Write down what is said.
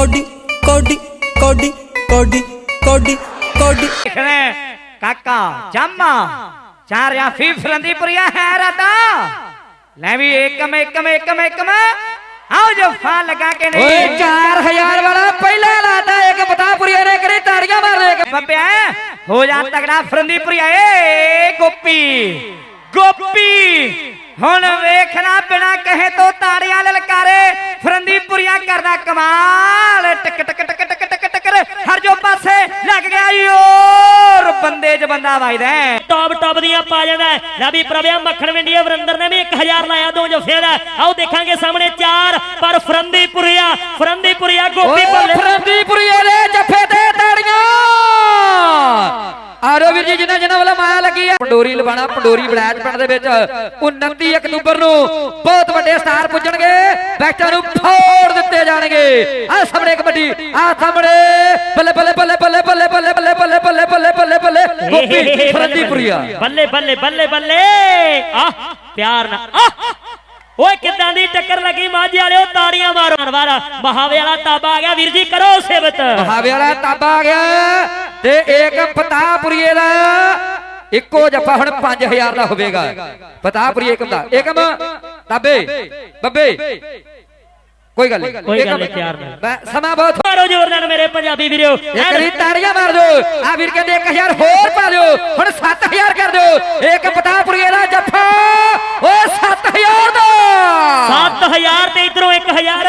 Cody ਕੋਡੀ ਕੋਡੀ ਕੋਡੀ ਕੋਡੀ ਕੋਡੀ। ਦੇਖਣਾ ਕਾਕਾ ਜਾਮਾ ਚਾਰ ਜਾਂ ਫੀਫਰਾਂ ਦੀ ਪ੍ਰਿਆ ਹੈ ਰਤਾ ਲੈ ਵੀ ਏਕਮ ਏਕਮ ਏਕਮ ਏਕਮ। ਆਓ ਜਫਾ ਲਗਾ ਕੇ ਨਹੀਂ ਓਏ 4000 ਵਾਲਾ ਪਹਿਲਾ ਲਾਤਾ ਇੱਕ ਪਤਾਪੁਰੀਏ ਨੇ ਕਰੀ ਤਾੜੀਆਂ ਮਾਰ ਦੇ ਬੱਬਿਆ ਹੋ ਜਾ ਤਗੜਾ ਫਰੰਦੀਪੁਰੀਆ ਏ ਗੋਪੀ ਗੋਪੀ। ਹੁਣ ਵੇਖਣਾ ਬਿਨਾ ਕਹੇ ਤੋਂ ਤਾੜੀਆਂ ਲਲਕਾਰੇ ਫਰੰਦੀਪੁਰੀਆ ਕਰਦਾ ਕਮਾਲ ਟਕ ਟਕ ਟਕ ਟਕ ਟਕ ਟਕਰ ਹਰ ਜੋ ਪਾਸੇ ਲੱਗ ਗਿਆ ਯੋਰ ਬੰਦੇ 'ਚ ਬੰਦਾ ਵੱਜਦਾ। ਟੌਪ ਟੌਪ ਦੀਆਂ ਪਾ ਜਾਂਦਾ। ਲੈ ਵੀ ਪ੍ਰਭਿਆ ਮੱਖਣ ਵਿੰਡੀਆ ਵਰਿੰਦਰ ਨੇ ਵੀ 1000 ਲਾਇਆ ਦੋ ਜਫੇ ਦਾ ਆਓ ਦੇਖਾਂਗੇ ਸਾਹਮਣੇ ਚਾਰ ਪਰ ਫਰੰਦੀਪੁਰੀਆ ਫਰੰਦੀਪੁਰੀਆ ਗੋਪੀ ਓਏ ਬੱਲੇ ਫਰੰਦੀਪੁਰੀਏ ਦੇ ਜੱਫੇ ਤੇ ਤਾੜੀਆਂ ਆਰੋ ਵੀਰ ਜੀ ਜਿਨ੍ਹਾਂ ਜਿਨ੍ਹਾਂ ਵੱਲੋਂ ਮਾਇਆ ਲੱਗੀ ਆ ਪੰਡੋਰੀ ਲਵਾਣਾ ਪੰਡੋਰੀ ਬੜੈਚ ਪਿੰਡ ਦੇ ਵਿੱਚ 29 ਅਕਤੂਬਰ ਨੂੰ ਬਹੁਤ ਵੱਡੇ ਸਟਾਰ ਪੁੱਜਣਗੇ ਬੈਠਾਂ ਨੂੰ ਫੋੜ ਦਿੱਤੇ ਜਾਣਗੇ ਆ ਸਾਹਮਣੇ ਕਬੱਡੀ ਆ ਸਾਹਮਣੇ ਬੱਲੇ ਬੱਲੇ ਬੱਲੇ ਬੱਲੇ ਬੱਲੇ ਬੱਲੇ ਬੱਲੇ ਬੱਲੇ ਬੱਲੇ ਬੱਲੇ ਬੱਲੇ ਬੱਲੇ ਗੋਪੀ ਫਰੰਦੀਪੁਰੀਆ ਬੱਲੇ ਬੱਲੇ ਬੱਲੇ ਬੱਲੇ ਆ ਪਿਆਰ ਨਾਲ ਆਹ! ਓਏ ਕਿੱਦਾਂ ਦੀ ਟੱਕਰ ਲੱਗੀ ਮਾਝੇ ਵਾਲਿਓ? ਤਾੜੀਆਂ ਮਾਰੋ। ਵਾਰਾ ਮਹਾਵੇ ਵਾਲਾ ਤਾਬਾ ਆ ਗਿਆ। ਵੀਰ ਜੀ ਕਰੋ ਸੇਵਤ। ਹਾਵੇ ਵਾਲਾ ਤਾਬਾ ਆ ਗਿਆ ਤੇ ਏਕ ਪਤਾਪੁਰੀਏ ਦਾ ਇੱਕੋ ਜੱਫਾ ਹੁਣ 5000 ਦਾ ਹੋਵੇਗਾ। ਪਤਾਪੁਰੀਏ ਏਕਮ ਦਾ। ਏਕਮ ਤਾਬੇ ਬੱਬੇ ਕੋਈ ਗੱਲ ਨਹੀਂ। ਕੋਈ ਗੱਲ। ਨਹੀਂ, ਪਿਆਰ ਨਾਲ। ਮੈਂ- ਸਮਾਂ ਬਹੁਤ ਮਾਰੋ ਜ਼ੋਰ ਨਾਲ ਮੇਰੇ ਪੰਜਾਬੀ ਵੀਰੋ। ਇੱਕ ਰੀ ਤਾੜੀਆਂ ਮਾਰ ਦਿਓ। ਆ ਵੀਰ ਕਹਿੰਦੇ 1000 ਹੋਰ ਪਾ ਦਿਓ। ਹੁਣ 7000 ਕਰ ਦਿਓ। ਏਕ ਪਤਾਪੁਰੀਏ ਦਾ ਜੱਫਾ। ਓ 7000 ਦਾ 7000 ਤੇ ਇਧਰੋਂ 1000